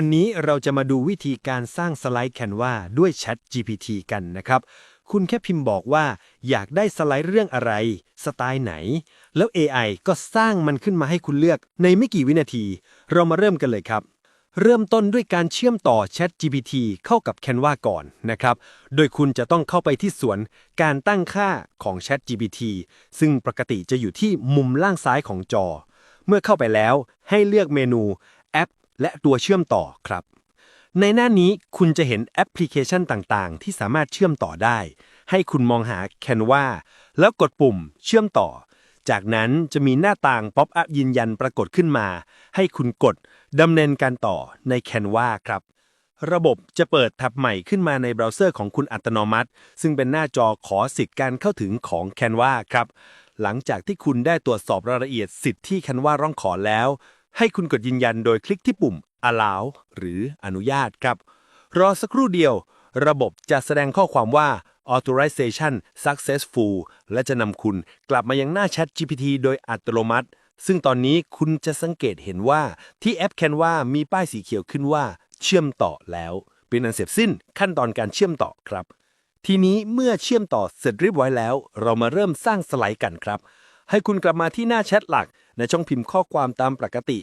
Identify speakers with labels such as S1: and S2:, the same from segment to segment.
S1: วันนี้เราจะมาดูวิธีการสร้างสไลด์ Canva ด้วย Chat GPT กันนะครับ คุณแค่พิมพ์บอกว่า อยากได้สไลด์เรื่องอะไร สไตล์ไหน แล้ว AI ก็สร้างมันขึ้นมาให้คุณเลือกในไม่กี่วินาที เรามาเริ่มกันเลยครับ เริ่มต้นด้วยการเชื่อมต่อ Chat GPT เข้ากับ Canva ก่อนนะครับ โดยคุณจะต้องเข้าไปที่ส่วนการตั้งค่าของ Chat GPT ซึ่งปกติจะอยู่ที่มุมล่างซ้ายของจอ เมื่อเข้าไปแล้วให้เลือกเมนู และตัวเชื่อมต่อครับ ในหน้านี้คุณจะเห็นแอปพลิเคชันต่างๆ ที่สามารถเชื่อมต่อได้ ให้คุณมองหา Canva แล้วกดปุ่มเชื่อมต่อ จากนั้นจะมีหน้าต่างป๊อปอัพยืนยันปรากฏขึ้นมา ให้คุณกดดำเนินการต่อใน Canva ครับระบบจะเปิดแท็บใหม่ขึ้นมาในเบราว์เซอร์ของคุณอัตโนมัติ ซึ่งเป็นหน้าจอขอสิทธิ์การเข้าถึงของ Canva ครับ หลังจากที่คุณได้ตรวจสอบรายละเอียดสิทธิ์ที่ Canva ร้องขอแล้ว ให้คุณกดยืนยันโดยคลิกที่ปุ่ม allow หรืออนุญาตครับ รอสักครู่เดียว ระบบจะแสดงข้อความว่า authorization successful และจะนำคุณกลับมายังหน้า Chat GPT โดยอัตโนมัติ ซึ่งตอนนี้คุณจะสังเกตเห็นว่าที่แอป Canva มีป้ายสีเขียวขึ้นว่า เชื่อมต่อแล้วเป็นอันเสร็จสิ้นขั้นตอนการเชื่อมต่อครับ ทีนี้เมื่อเชื่อมต่อเสร็จเรียบร้อยแล้ว เรามาเริ่มสร้างสไลด์กันครับ ให้คุณกลับมาที่หน้าแชทหลัก ในช่องพิมพ์ข้อความตามปกติ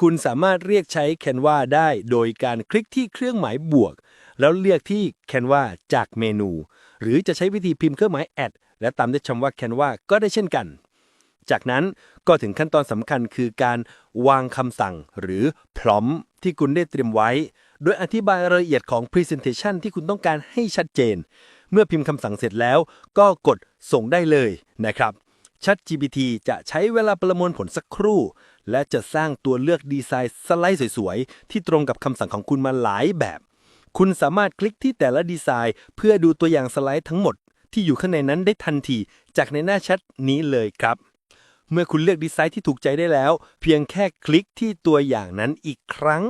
S1: คุณสามารถเรียกใช้ Canva ได้โดยการคลิกที่เครื่องหมายบวก แล้วเลือกที่ Canva จากเมนู หรือจะใช้วิธีพิมพ์เครื่องหมายแอดและตามด้วยคำว่า Canva ก็ได้เช่นกัน จากนั้นก็ถึงขั้นตอนสำคัญคือการวางคำสั่งหรือพร้อมที่คุณได้เตรียมไว้ โดยอธิบายรายละเอียดของ Presentation ที่คุณต้องการให้ชัดเจน เมื่อพิมพ์คำสั่งเสร็จแล้ว ก็กดส่งได้เลยนะครับ ChatGPT จะใช้เวลาประมวลผลสักครู่ และจะสร้างตัวเลือกดีไซน์สไลด์สวยๆ ที่ตรงกับคำสั่งของคุณมาหลายแบบ คุณสามารถคลิกที่แต่ละดีไซน์ เพื่อดูตัวอย่างสไลด์ทั้งหมด ที่อยู่ข้างในนั้นได้ทันที จากในหน้าแชทนี้เลยครับ เมื่อคุณเลือกดีไซน์ที่ถูกใจได้แล้ว เพียงแค่คลิกที่ตัวอย่างนั้นอีกครั้ง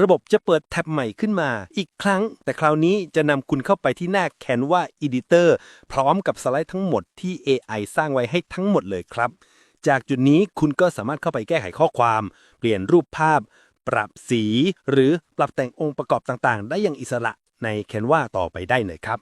S1: ระบบจะเปิดแท็บใหม่ขึ้นมาอีกครั้ง แต่คราวนี้จะนำคุณเข้าไปที่หน้า Canva Editor พร้อมกับสไลด์ทั้งหมดที่ AI สร้างไว้ให้ทั้งหมดเลยครับ จากจุดนี้คุณก็สามารถเข้าไปแก้ไขข้อความ เปลี่ยนรูปภาพ ปรับสี หรือปรับแต่งองค์ประกอบต่างๆ ได้อย่างอิสระใน Canva ต่อไปได้เลยครับ